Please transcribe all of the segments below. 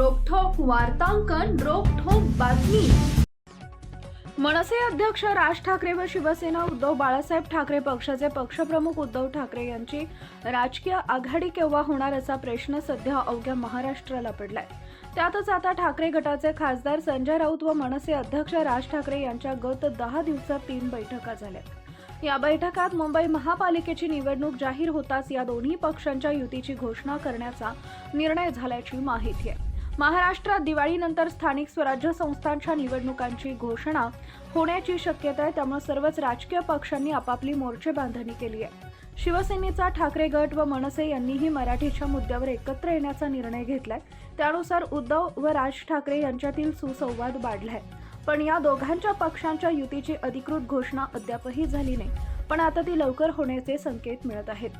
वार्तांकन रोखोक बातमी. मनसे अध्यक्ष राज ठाकरे व शिवसेना उद्धव बाळासाहेब ठाकरे पक्षाचे पक्षप्रमुख उद्धव ठाकरे यांची राजकीय आघाडी केव्हा होणार असा प्रश्न सध्या अवघ्या महाराष्ट्राला पडलाय. त्यातच आता ठाकरे गटाचे खासदार संजय राऊत व मनसे अध्यक्ष राज ठाकरे यांच्या गत दहा दिवसात तीन बैठका झाल्या या बैठकात मुंबई महापालिकेची निवडणूक जाहीर होताच या दोन्ही पक्षांच्या युतीची घोषणा करण्याचा निर्णय झाल्याची माहिती आहे. महाराष्ट्रात दिवाळीनंतर स्थानिक स्वराज्य संस्थांच्या निवडणुकांची घोषणा होण्याची शक्यता आहे त्यामुळे सर्वच राजकीय पक्षांनी आपापली मोर्चे बांधणी केली आहे. शिवसेनेचा ठाकरे गट व मनसे यांनीही मराठीच्या मुद्द्यावर एकत्र येण्याचा निर्णय घेतलाय. त्यानुसार उद्धव व राज ठाकरे यांच्यातील सुसंवाद वाढलाय. पण या दोघांच्या पक्षांच्या युतीची अधिकृत घोषणा अद्यापही झाली नाही. पण आता ती लवकर होण्याचे संकेत मिळत आहेत.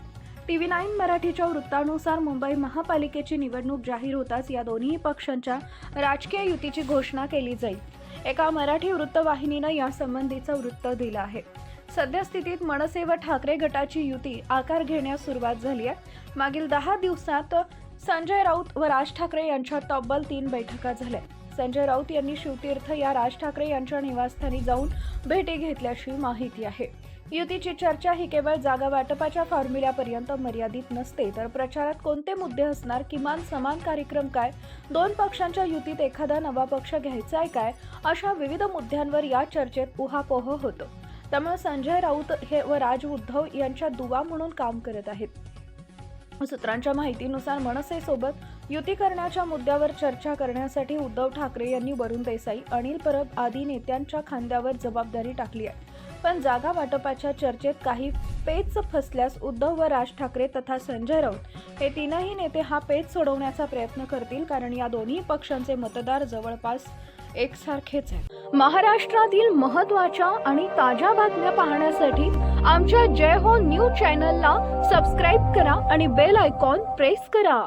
टी व्ही नाईन मराठीच्या वृत्तानुसार मुंबई महापालिकेची निवडणूक जाहीर होताच या दोन्ही पक्षांच्या राजकीय युतीची घोषणा केली जाईल. एका मराठी वृत्तवाहिनीनं यासंबंधीचं वृत्त दिलं आहे. सद्यस्थितीत मनसे व ठाकरे गटाची युती आकार घेण्यास सुरुवात झाली आहे. मागील दहा दिवसात संजय राऊत व राज ठाकरे यांच्या तब्बल तीन बैठका झाल्या. संजय राऊत यांनी शिवतीर्थ या राज ठाकरे यांच्या निवासस्थानी जाऊन भेटी घेतल्याची माहिती आहे. युतीची चर्चा ही केवळ जागा वाटपाच्या फॉर्म्युल्यापर्यंत मर्यादित नसते तर प्रचारात कोणते मुद्दे असणार किमान समान कार्यक्रम काय दोन पक्षांच्या युतीत एखादा नवा पक्ष घ्यायचा आहे काय अशा विविध मुद्द्यांवर या चर्चेत उहापोह होतं. त्यामुळे संजय राऊत हे व राज उद्धव यांच्या दुवा म्हणून काम करत आहेत. सूत्रांच्या माहितीनुसार मनसेसोबत युती करण्याच्या मुद्द्यावर चर्चा करण्यासाठी उद्धव ठाकरे यांनी वरुण देसाई अनिल परब आदी नेत्यांच्या खांद्यावर जबाबदारी टाकली आहे पण जागा वाटपाच्या चर्चेत काही पेच फसल्यास उद्धव व राज ठाकरे तथा संजय राऊत हे तीनही नेते हा पेच सोडवण्याचा प्रयत्न करतील कारण या दोन्ही पक्षांचे मतदार जवळपास एकसारखेच आहे महाराष्ट्रातील महत्त्वाच्या आणि ताज्या बातम्या पाहण्यासाठी आमच्या जय हो न्यूज चॅनलला सबस्क्राईब करा आणि बेल आयकॉन प्रेस करा.